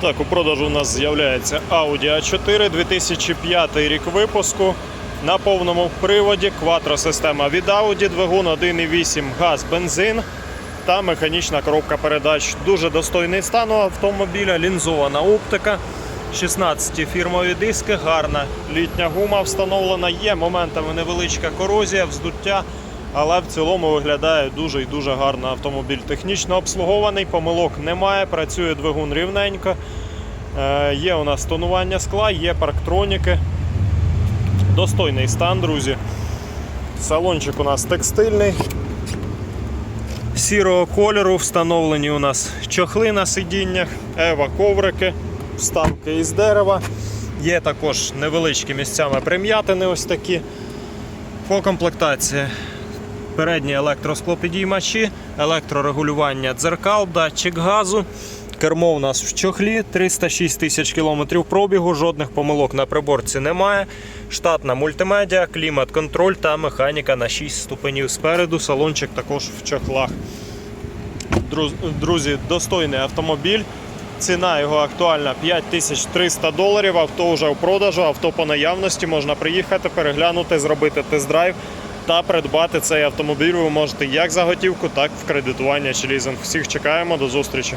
Так, у продажу у нас з'являється Audi A4 2005 рік випуску. На повному приводі квадросистема від Audi, двигун 1.8 газ, бензин та механічна коробка передач. Дуже достойний стан у автомобіля, лінзована оптика, 16 фірмові диски, гарна літня гума встановлена. Є моментами невеличка корозія, вздуття, але в цілому виглядає дуже і дуже гарно автомобіль. Технічно обслугований, помилок немає, працює двигун рівненько. Е, Є у нас тонування скла, є парктроніки. Достойний стан, друзі. Салончик у нас текстильний. Сірого кольору встановлені у нас чохли на сидіннях, ева коврики, вставки із дерева. Є також невеличкі місцями прим'ятини ось такі. По комплектації передні електросклопідіймачі, електрорегулювання дзеркал, датчик газу. Кермо у нас в чохлі, 306 тисяч кілометрів пробігу, жодних помилок на приборці немає. Штатна мультимедіа, клімат-контроль та механіка на 6 ступенів спереду. Салончик також в чохлах. Друзі, достойний автомобіль. Ціна його актуальна 5300 доларів. Авто вже у продажу, авто по наявності. Можна приїхати, переглянути, зробити тест-драйв та придбати цей автомобіль. Ви можете як за готівку, так і в кредитування чи лізинг. Всіх чекаємо. До зустрічі.